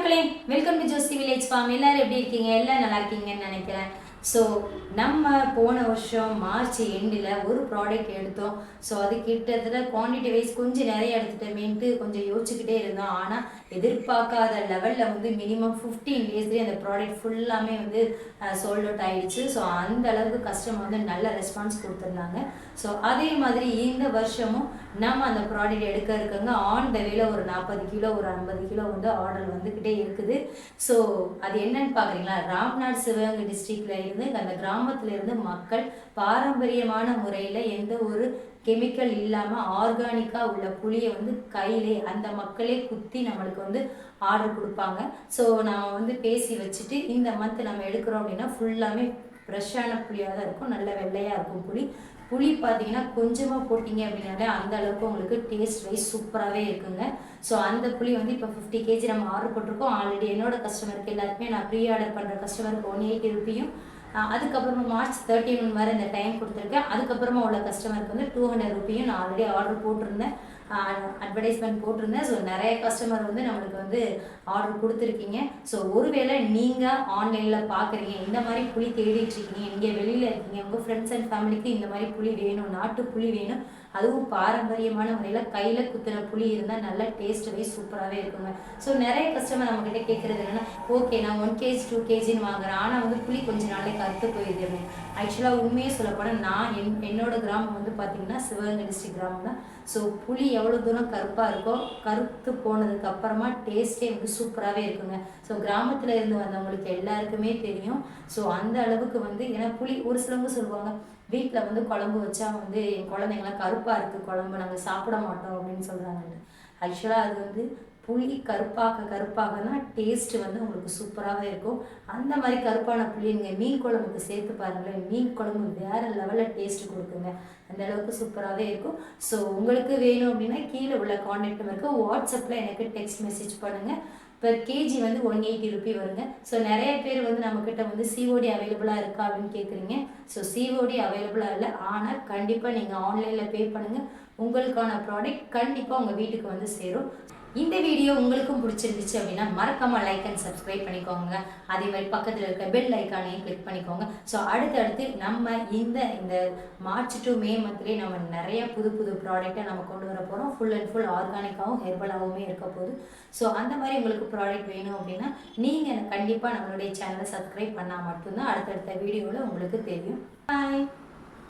மக்களே welcome to Josi village farm எல்லாரும் எப்படி இருக்கீங்க? எல்லாம் நல்லா இருக்கீங்கன்னு நினைக்கிறேன். ஸோ நம்ம போன வருஷம் மார்ச் எண்டில் ஒரு ப்ராடக்ட் எடுத்தோம். ஸோ அது கிட்டத்தட்ட குவான்டிட்டி வைஸ் கொஞ்சம் நிறைய எடுத்துட்டோமேன்ட்டு கொஞ்சம் யோசிச்சுக்கிட்டே இருந்தோம். ஆனால் எதிர்பார்க்காத லெவலில் வந்து மினிமம் ஃபிஃப்டீன் டேஸ்லேயே அந்த ப்ராடக்ட் ஃபுல்லாமே வந்து சோல்ட் அவுட் ஆகிடுச்சு ஸோ அந்த அளவுக்கு கஸ்டமர் வந்து நல்ல ரெஸ்பான்ஸ் கொடுத்துருந்தாங்க. ஸோ அதே மாதிரி இந்த வருஷமும் நம்ம அந்த ப்ராடக்ட் எடுக்க இருக்கங்க ஆன் த வேல ஒரு நாற்பது கிலோ ஒரு ஐம்பது கிலோ வந்து ஆர்டர் வந்துக்கிட்டே இருக்குது. ஸோ அது என்னன்னு பார்க்குறீங்களா? ராம்நாத் சிவகங்கை டிஸ்ட்ரிக்டில் இருந்து அந்த கிராமத்திலிருந்து மக்கள் பாரம்பரியமான முறையில் எந்த ஒரு கெமிக்கல் இல்லாமல் ஆர்கானிக்காக உள்ள புளியை வந்து கையிலே அந்த மக்களே குத்தி நம்மளுக்கு வந்து ஆர்டர் கொடுப்பாங்க. ஸோ நான் வந்து பேசி வச்சுட்டு இந்த மந்த் நம்ம எடுக்கிறோம் அப்படின்னா ஃபுல்லாமே ஃப்ரெஷ்ஷான புளியாக தான் இருக்கும். நல்ல வெள்ளையாக இருக்கும் புளி. புளி பார்த்தீங்கன்னா கொஞ்சமாக போட்டிங்க அப்படின்னாலே அந்த அளவுக்கு உங்களுக்கு டேஸ்ட் வைஸ் சூப்பராகவே இருக்குங்க. ஸோ அந்த புளி வந்து இப்போ ஃபிஃப்டி கேஜி நம்ம ஆர்டர் போட்டிருக்கோம். ஆல்ரெடி என்னோட கஸ்டமருக்கு எல்லாருக்குமே நான் ப்ரீ ஆர்டர் பண்ணுற கஸ்டமருக்கு ஒன் எயிட்டி ருப்பியும் அதுக்கப்புறமா மார்ச் தேர்ட்டின் வரை இந்த டைம் கொடுத்துருக்கேன். அதுக்கப்புறமா உள்ள கஸ்டமருக்கு வந்து டூ ஹண்ட்ரட் ருப்பியும் நான் ஆல்ரெடி ஆர்டர் போட்டிருந்தேன். அட்வர்டைஸ்மெண்ட் போட்டிருந்தேன். ஸோ நிறைய கஸ்டமர் வந்து நம்மளுக்கு வந்து ஆர்டர் கொடுத்துருக்கீங்க. ஸோ ஒருவேளை நீங்கள் ஆன்லைனில் பார்க்குறீங்க இந்த மாதிரி புளி தேடிட்டு இருக்கீங்க இங்கே வெளியில் இருக்கீங்க உங்கள் ஃப்ரெண்ட்ஸ் அண்ட் ஃபேமிலிக்கு இந்த மாதிரி புளி வேணும் நாட்டு புளி வேணும் அதுவும் பாரம்பரியமான முறையில் கையில் குத்துன புளி இருந்தால் நல்ல டேஸ்ட் வைஸ் சூப்பராகவே இருக்குங்க. ஸோ நிறைய கஸ்டமர் நம்மக்கிட்ட கேட்குறது என்னென்னா ஓகே நான் ஒன் கேஜி டூ கேஜின்னு வாங்குறேன். ஆனால் வந்து புளி கொஞ்ச நாளே கருத்து போயிடுது. ஆக்சுவலாக உண்மையே சொல்லப்போனால் நான் என் என்னோட கிராமம் வந்து பார்த்தீங்கன்னா சிவகங்கை டிஸ்ட்ரிக் கிராமம் தான் ஸோ புளி எவ்வளோ தூரம் கருப்பாக இருக்கோ கருத்து போனதுக்கு அப்புறமா டேஸ்ட்டே வந்து சூப்பராகவே இருக்குங்க. ஸோ கிராமத்தில் இருந்து வந்தவங்களுக்கு எல்லாருக்குமே தெரியும். ஸோ அந்த அளவுக்கு வந்து ஏன்னா புளி ஒரு சிலவங்க சொல்லுவாங்க வீட்டில் வந்து குழம்பு வச்சா வந்து என் குழந்தைங்களாம் கருப்பாக இருக்குது குழம்பு நாங்கள் சாப்பிட மாட்டோம் அப்படின்னு சொல்கிறாங்க ஆக்சுவலாக அது வந்து புளி கருப்பாக கருப்பாகனா டேஸ்ட் வந்து உங்களுக்கு சூப்பராகவே இருக்கும். அந்த மாதிரி கருப்பான புளி நீங்கள் மீன் குழம்புக்கு சேர்த்து பாருங்களேன். மீன் குழம்பு வேறு லெவலில் டேஸ்ட் கொடுக்குங்க. அந்த அளவுக்கு சூப்பராகவே இருக்கும். ஸோ உங்களுக்கு வேணும் அப்படின்னா கீழே உள்ள கான்டாக்ட் நம்பருக்கு வாட்ஸ்அப்பில் எனக்கு டெக்ஸ்ட் மெசேஜ் பண்ணுங்கள் பெர் கேஜி வந்து ஒன் எயிட்டி ருபி வருங்க. ஸோ நிறைய பேர் வந்து நம்மக்கிட்ட வந்து சிஓடி அவைலபிளாக இருக்கா அப்படின்னு கேட்குறீங்க ஸோ சிஓடி அவைலபிளாக இல்லை. ஆனால் கண்டிப்பாக நீங்கள் ஆன்லைனில் பே பண்ணுங்கள் உங்களுக்கான ப்ராடக்ட் கண்டிப்பாக உங்கள் வீட்டுக்கு வந்து சேரும். இந்த வீடியோ உங்களுக்கும் பிடிச்சிருந்துச்சு அப்படின்னா மறக்காம லைக் அண்ட் சப்ஸ்கிரைப் பண்ணிக்கோங்க. அதே மாதிரி பக்கத்தில் இருக்க பெல் ஐக்கானையும் கிளிக் பண்ணிக்கோங்க. ஸோ அடுத்தடுத்து நம்ம இந்த இந்த மார்ச் டு மே மந்த்லேயே நம்ம நிறைய புது புது ப்ராடக்ட்டை நம்ம கொண்டு வர போகிறோம் ஃபுல் அண்ட் ஃபுல் ஆர்கானிக்காகவும் ஹெர்பலாகவுமே இருக்க போகுது. ஸோ அந்த மாதிரி உங்களுக்கு ப்ராடக்ட் வேணும் அப்படின்னா நீங்கள் கண்டிப்பாக நம்மளுடைய சேனலை சப்ஸ்கிரைப் பண்ணால் மட்டும்தான் அடுத்தடுத்த வீடியோவில் உங்களுக்கு தெரியும். பாய்